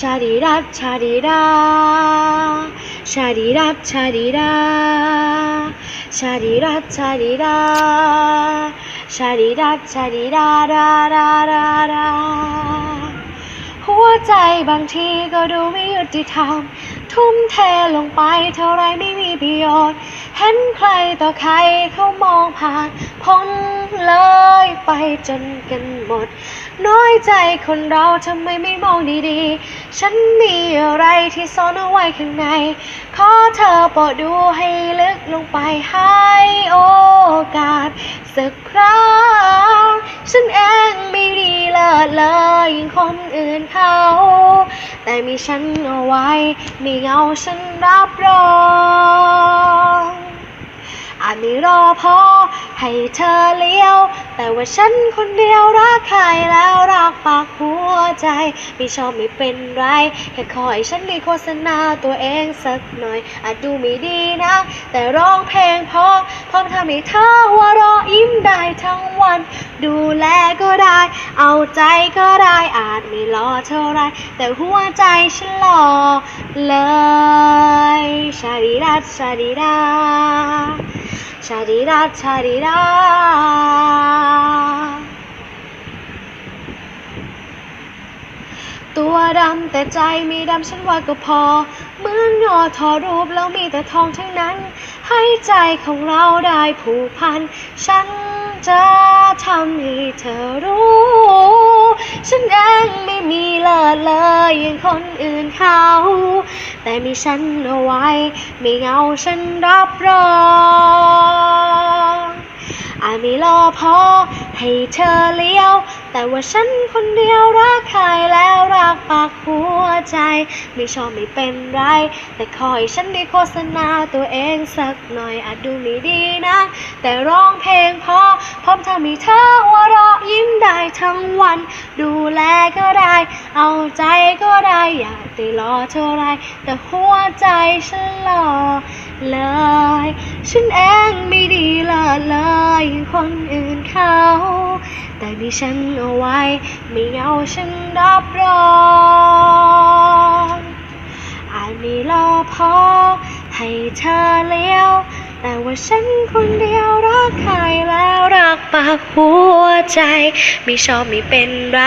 ชาดีรัดชาดีดาชาดีรัดชาดีดาชาดีรัดชาดีดาชาดีรัดชาดีดาดาดาดาดาหัวใจบางทีก็ดูไม่ยุติธรรม ทุ่มเทลงไปเท่าไรไม่มีประโยชน์ เห็นใครต่อใครเขามองผ่านพ้นเลยไปจนกันหมด น้อยใจคนเราทำไมไม่มองดีๆ ฉันมีอะไรที่ซ่อนเอาไว้ข้างใน ขอเธอโปรดดูให้ลึกลงไปให้โอกาสสักครั้ง ฉันเองไม่ดีเลิศเลยยิ่งคนอื่นเขา แต่มีฉันเอาไว้มีเงาฉันรับรองอาจไม่รอพอให้เธอเลี้ยว แต่ว่าฉันคนเดียวรักใครแล้วรักปากหัว ใจ ไม่ชอบไม่เป็นไร แค่ขอให้ฉันได้โฆษณาตัวเองสักหน่อย อาจดูไม่ดีนะ แต่ร้องเพลงพอพร้อมทำให้เธอหัวเราะยิ้มได้ทั้งวัน ดูแลก็ได้ เอาใจก็ได้ อาจไม่รอเท่าไร แต่หัวใจฉันรอเลยชาดีดัดชาดีดาชาดีดาชาดีดา ตัวดำแต่ใจม่ดำฉันว่าก็พอเหมือนงอทอรูปแล้วมีแต่ทองทั้งนั้น ให้ใจของเราได้ผูกพัน ฉันจะทำให้เธอรู้ ฉันเองไม่มีเลิศเลยอย่างคนอื่นเขา แต่มีฉันเอาไว้ ไม่เหงาฉันรับรองอาจไม่รอพอ ให้เธอเลี้ยว แต่ว่าฉันคนเดียวรักใครแล้วรักปากหัวใจ ไม่ชอบไม่เป็นไร แต่คอยฉันได้โฆษณาตัวเองสักหน่อยอาจดูไม่ดีนะ แต่ร้องเพลงพอพร้อมทำให้เธอหัวเราะยิ้มได้ทั้งวัน ดูแลก็ได้ เอาใจก็ได้อยากได้รอเท่าไร แต่หัวใจฉันรอเลย ฉันเองมี เลิศเลยคนอื่นเขา แต่มีฉันเอาไว้ ไม่เอาฉันรับรองอาจมีรอพอให้เธอเลี้ยว แต่ว่าฉันคนเดียวรักใครล่ะ รักปากหัวใจ ไม่ชอบไม่เป็นไร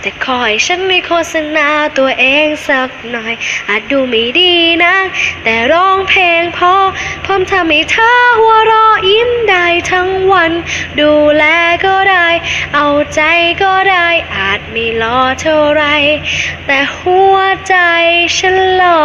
แต่คอยฉันไม่โฆษณาตัวเองสักหน่อย อาจดูไม่ดีนะ แต่ร้องเพลงพอพร้อมทำให้เธอหัวเราะยิ้มได้ทั้งวัน ดูแลก็ได้ เอาใจก็ได้ อาจไม่รอเท่าไร แต่หัวใจฉันรอ